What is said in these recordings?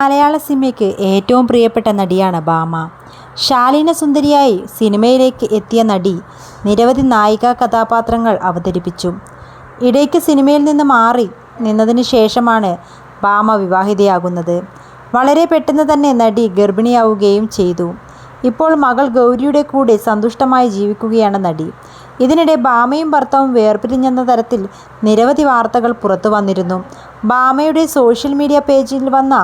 മലയാള സിനിമയ്ക്ക് ഏറ്റവും പ്രിയപ്പെട്ട നടിയാണ് ഭാമ. ശാലീന സുന്ദരിയായി സിനിമയിലേക്ക് എത്തിയ നടി നിരവധി നായിക കഥാപാത്രങ്ങൾ അവതരിപ്പിച്ചു. ഇടയ്ക്ക് സിനിമയിൽ നിന്ന് മാറി നിന്നതിന് ശേഷമാണ് ഭാമ വിവാഹിതയാകുന്നത്. വളരെ പെട്ടെന്ന് തന്നെ നടി ഗർഭിണിയാവുകയും ചെയ്തു. ഇപ്പോൾ മകൾ ഗൗരിയുടെ കൂടെ സന്തുഷ്ടമായി ജീവിക്കുകയാണ് നടി. ഇതിനിടെ ഭാമയും ഭർത്താവും വേർപിരിഞ്ഞെന്ന തരത്തിൽ നിരവധി വാർത്തകൾ പുറത്തു വന്നിരുന്നു. ഭാമയുടെ സോഷ്യൽ മീഡിയ പേജിൽ വന്ന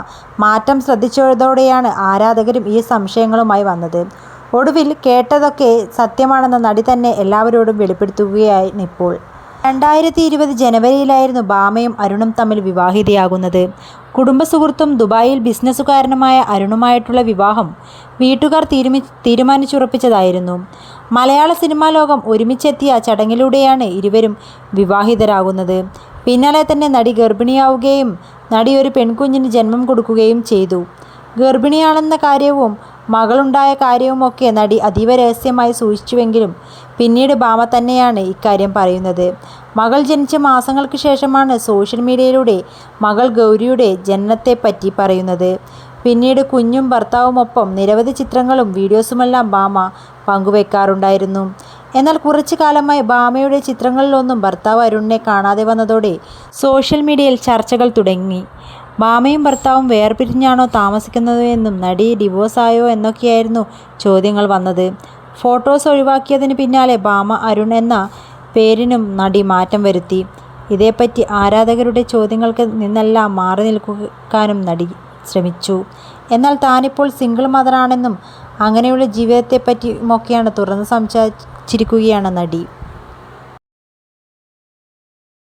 മാറ്റം ശ്രദ്ധിച്ചതോടെയാണ് ആരാധകരും ഈ സംശയങ്ങളുമായി വന്നത്. ഒടുവിൽ കേട്ടതൊക്കെ സത്യമാണെന്ന നടി തന്നെ എല്ലാവരോടും വെളിപ്പെടുത്തുകയായിരുന്നു ഇപ്പോൾ. രണ്ടായിരത്തി ഇരുപത് ജനുവരിയിലായിരുന്നു ഭാമയും അരുണും തമ്മിൽ വിവാഹിതയാകുന്നത്. കുടുംബസുഹൃത്തും ദുബായിൽ ബിസിനസ്സുകാരനുമായ അരുണുമായിട്ടുള്ള വിവാഹം വീട്ടുകാർ തീരുമി തീരുമാനിച്ചുറപ്പിച്ചതായിരുന്നു. മലയാള സിനിമാ ലോകം ഒരുമിച്ചെത്തിയ ചടങ്ങിലൂടെയാണ് ഇരുവരും വിവാഹിതരാകുന്നത്. പിന്നാലെ തന്നെ നടി ഗർഭിണിയാവുകയും നടി ഒരു പെൺകുഞ്ഞിന് ജന്മം കൊടുക്കുകയും ചെയ്തു. ഗർഭിണിയാണെന്ന കാര്യവും മകളുണ്ടായ കാര്യവുമൊക്കെ നടി അതീവ രഹസ്യമായി സൂക്ഷിച്ചുവെങ്കിലും പിന്നീട് ഭാമ തന്നെയാണ് ഇക്കാര്യം പറയുന്നത്. മകൾ ജനിച്ച മാസങ്ങൾക്ക് ശേഷമാണ് സോഷ്യൽ മീഡിയയിലൂടെ മകൾ ഗൗരിയുടെ ജനനത്തെപ്പറ്റി പറയുന്നത്. പിന്നീട് കുഞ്ഞും ഭർത്താവുമൊപ്പം നിരവധി ചിത്രങ്ങളും വീഡിയോസുമെല്ലാം ഭാമ പങ്കുവെക്കാറുണ്ടായിരുന്നു. എന്നാൽ കുറച്ചു കാലമായി ഭാമയുടെ ചിത്രങ്ങളിലൊന്നും ഭർത്താവ് അരുണിനെ കാണാതെ വന്നതോടെ സോഷ്യൽ മീഡിയയിൽ ചർച്ചകൾ തുടങ്ങി. ഭാമയും ഭർത്താവും വേർപിരിഞ്ഞാണോ താമസിക്കുന്നത് എന്നും നടി ഡിവോഴ്സായോ എന്നൊക്കെയായിരുന്നു ചോദ്യങ്ങൾ വന്നത്. ഫോട്ടോസ് ഒഴിവാക്കിയതിന് പിന്നാലെ ഭാമ അരുൺ എന്ന പേരിനും നടി മാറ്റം വരുത്തി. ഇതേപ്പറ്റി ആരാധകരുടെ ചോദ്യങ്ങൾക്ക് നിന്നെല്ലാം മാറി നിൽക്കാനും നടി ശ്രമിച്ചു. എന്നാൽ താനിപ്പോൾ സിംഗിൾ മദറാണെന്നും അങ്ങനെയുള്ള ജീവിതത്തെപ്പറ്റിയുമൊക്കെയാണ് തുറന്ന് സംസാരിച്ചിരിക്കുകയാണ് നടി.